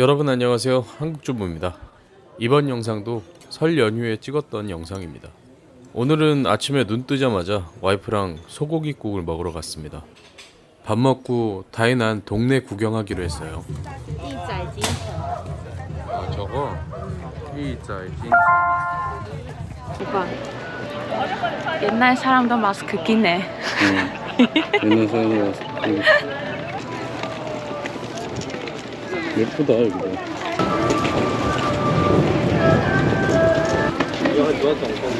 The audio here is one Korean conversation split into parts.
여러분 안녕하세요. 한국주부입니다. 이번 영상도 설 연휴에 찍었던 영상입니다. 오늘은 아침에 눈 뜨자마자 와이프랑 소고기국을 먹으러 갔습니다. 밥 먹고 다이난 동네 구경하기로 했어요. 아, 저거 오빠 옛날 사람도 마스크 끼네. 음. 옛날 사람도 마스크 끼네. 예쁘다 여기도.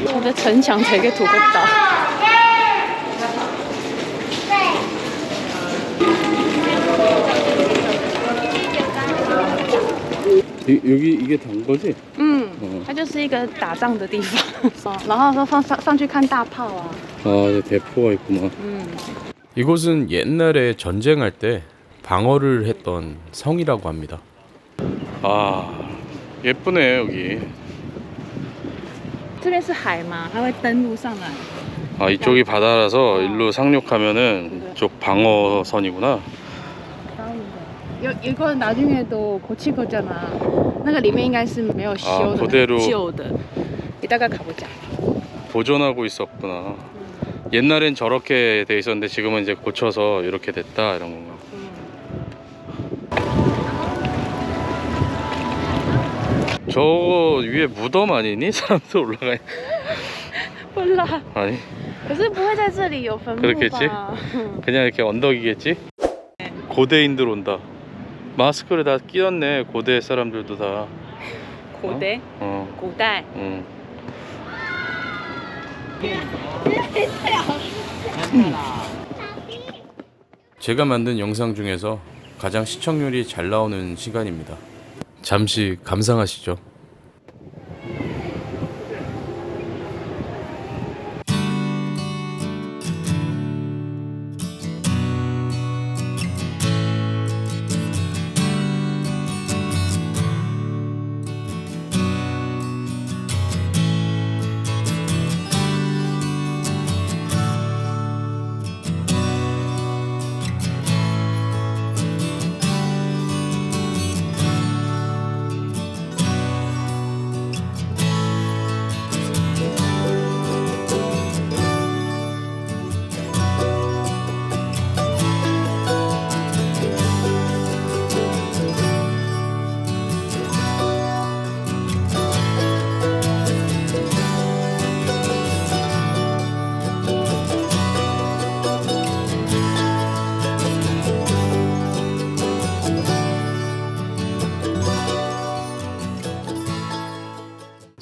我的城墙 되게 두껍다. 여기 이게 단 거지? 嗯嗯，它就是一个打仗的地方，然后说上上上去看大炮啊。 아 대포가 있구만. 嗯， 이곳은 옛날에 전쟁할 때 방어를 했던 성이라고 합니다. 아 예쁘네 여기. 这边是海嘛，它会登陆上来。 아 이쪽이 바다라서 일로 상륙하면은 이쪽 방어선이구나. 有有一个나중에도 고칠 거잖아. 那个里面应该是没有修 아 的， 그대로 旧的。이따가 가보자. 보존하고 있었구나. 옛날엔 저렇게 돼 있었는데 지금은 이제 고쳐서 이렇게 됐다 이런 건가. 저거 위에 무덤 아니니? 사람들 올라가. 不啦， 아니 可是不会在这里有坟墓 그렇겠지? 吧？ 그냥 이렇게 언덕이겠지? 고대인들 온다. 마스크를 다 끼웠네 고대 사람들도 다. 古代， 어, 古代。 응. 제가 만든 영상 중에서 가장 시청률이 잘 나오는 시간입니다. 잠시 감상하시죠.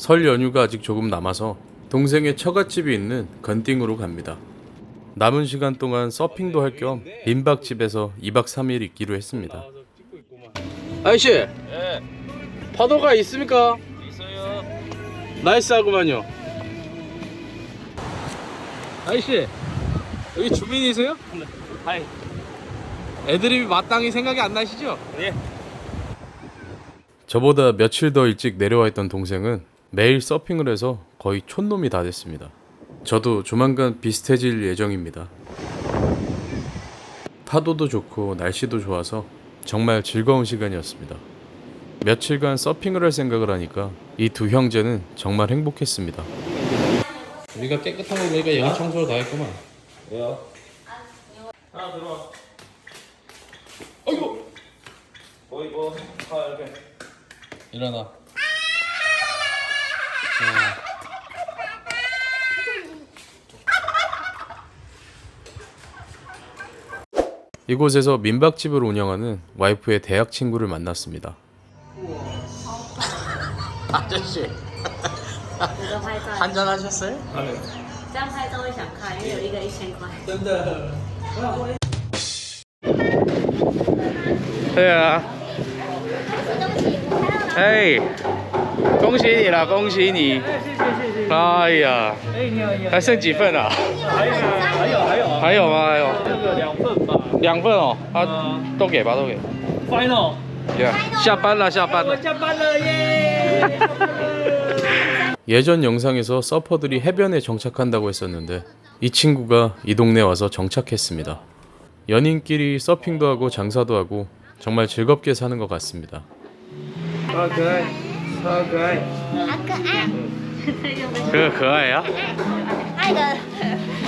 설 연휴가 아직 조금 남아서 동생의 처갓집이 있는 건띵으로 갑니다. 남은 시간 동안 서핑도 할 겸 민박집에서 2박 3일 있기로 했습니다. 아저씨, 파도가 있습니까? 있어요. 나이스하구만요. 아저씨, 여기 주민이세요? 하이. 애드립이 마땅히 생각이 안 나시죠? 예. 저보다 며칠 더 일찍 내려와 있던 동생은 매일 서핑을 해서 거의 촌놈이 다 됐습니다. 저도 조만간 비슷해질 예정입니다. 파도도 좋고 날씨도 좋아서 정말 즐거운 시간이었습니다. 며칠간 서핑을 할 생각을 하니까 이 두 형제는 정말 행복했습니다. 우리가 깨끗한 거 보니까 여기 청소를 다 했구만. 왜요? 하나 들어와. 어이구! 뭐 이거 다 이렇게. 일어나. 이곳에서 민박집을 운영하는 와이프의 대학 친구를 만났습니다. 아저씨 一个拍照， 한잔 하셨어요? 这样拍照会想看，因为有一个一千块。 对啊。哎，恭喜你啦！恭喜你！哎呀，哎，你好，你好。还剩几份啊？还有还有 还有啊，还有吗？还有这个两份吧。两份哦，啊，嗯都给吧，都给。 Final， Yeah. 下班了，下班了。下班了耶！ 예전 영상에서 서퍼들이 해변에 정착한다고 했었는데 이 친구가 이 동네 와서 정착했습니다. 연인끼리 서핑도 하고 장사도 하고 정말 즐겁게 사는 것 같습니다. 超可爱，超可爱。그거 그아예요? 爱的。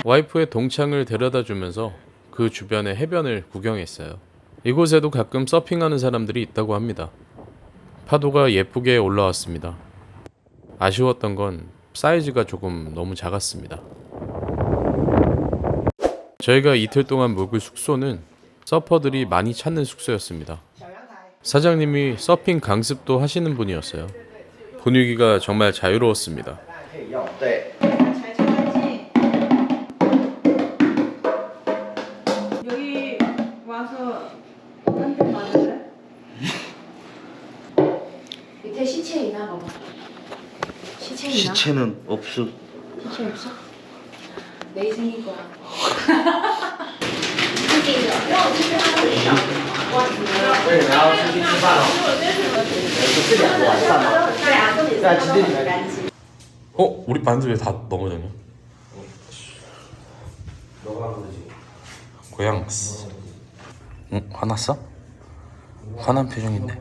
와이프의 동창을 데려다 주면서 그 주변의 해변을 구경했어요. 이곳에도 가끔 서핑하는 사람들이 있다고 합니다. 파도가 예쁘게 올라왔습니다. 아쉬웠던 건 사이즈가 조금 너무 작았습니다. 저희가 이틀 동안 묵을 숙소는 서퍼들이 많이 찾는 숙소였습니다. 사장님이 서핑 강습도 하시는 분이었어요. 분위기가 정말 자유로웠습니다. 기체는 없어. 기체 없어? 내 생길 거야. 어? 우리 반지 왜 다 넘어졌냐? 너가 한 거지. 고양. 응? 화났어? 화난 표정인데.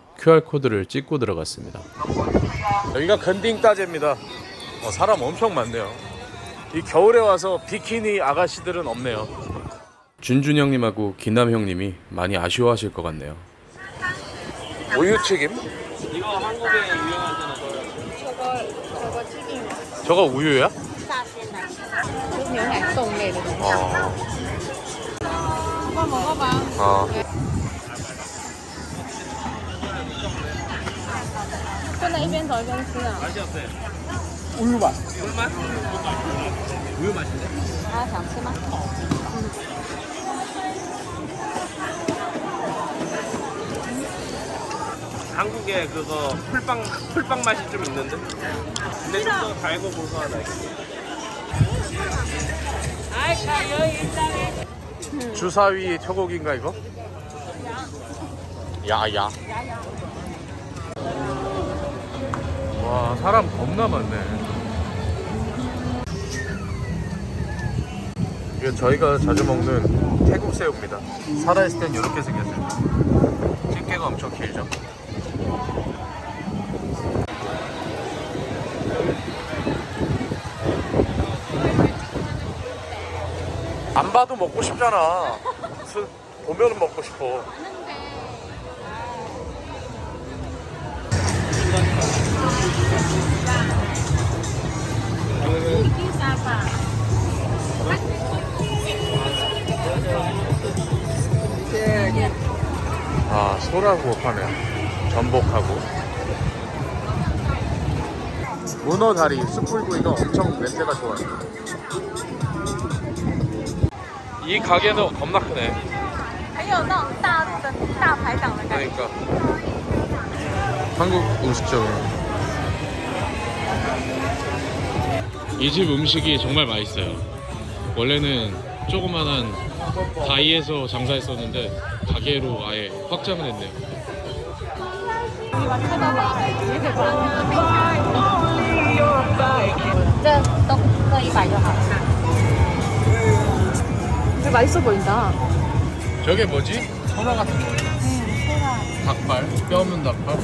QR코드를 찍고 들어갔습니다. 여기가 건딩 따제입니다. 어, 사람 엄청 많네요. 이 겨울에 와서 비키니 아가씨들은 없네요. 준준 형님하고 기남 형님이 많이 아쉬워하실 것 같네요. 우유 튀김? 이거 한국에 유행하잖아. 저거 저거 튀김. 저거 우유야? 어. 아. 먹어봐. 아. 어.不能一边走一边吃啊。 맛이 어때? 우유 맛. 꿀맛? 우유 맛인데? 他想吃吗？ 한국에 그거 풀빵 풀빵 맛이 좀 있는데. 근데 좀 더 달고 고소하다 이게. 주사위 초고기인가 이거? 야야. 와 사람 겁나 많네. 이건 저희가 자주 먹는 태국 새우입니다. 살아있을 땐 이렇게 생겼어요. 집게가 엄청 길죠. 안 봐도 먹고 싶잖아. 무슨 보면은 먹고 싶어. 아 소라고 파네. 전복하고. 문어 다리, 숯불구이가 엄청 냄새가 좋아요. 이 가게도 겁나 크네. 还有那种大陆的大排档的感觉。 그러니까 한국 음식점이 이 집 음식이 정말 맛있어요. 원래는 조그만한 다이에서 장사했었는데 가게로 아예 확장을 했네요. 되게 맛있어 보인다. 저게 뭐지? 소라 같은 거. 닭발, 뼈 없는 닭발.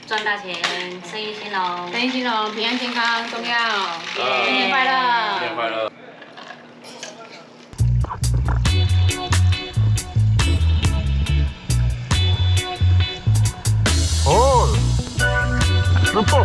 赚大钱生意兴隆。生意兴隆平安健康重要。新年快乐。新年快乐。哦能不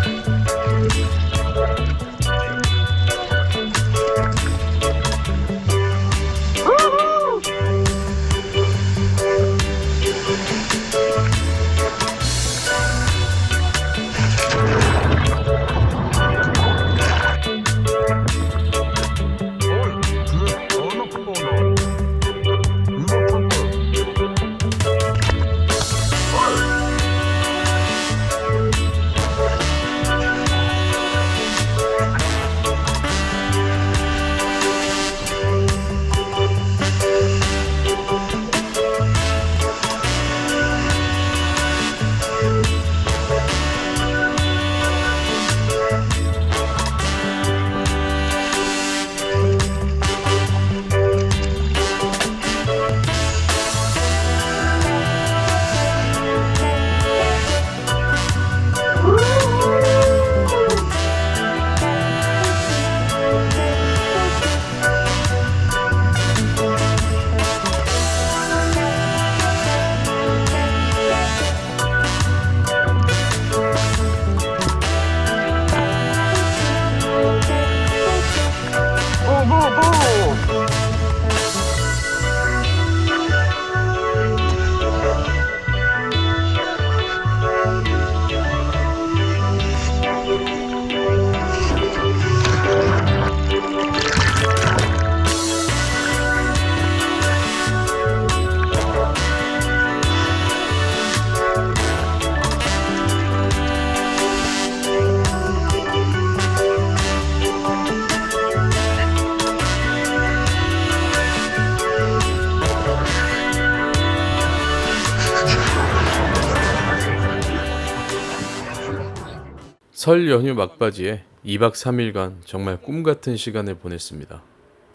설 연휴 막바지에 2박 3일간 정말 꿈 같은 시간을 보냈습니다.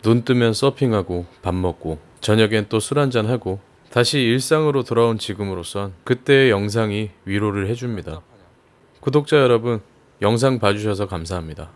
눈 뜨면 서핑하고 밥 먹고 저녁엔 또 술 한잔 하고 다시 일상으로 돌아온 지금으로선 그때의 영상이 위로를 해줍니다. 구독자 여러분, 영상 봐주셔서 감사합니다.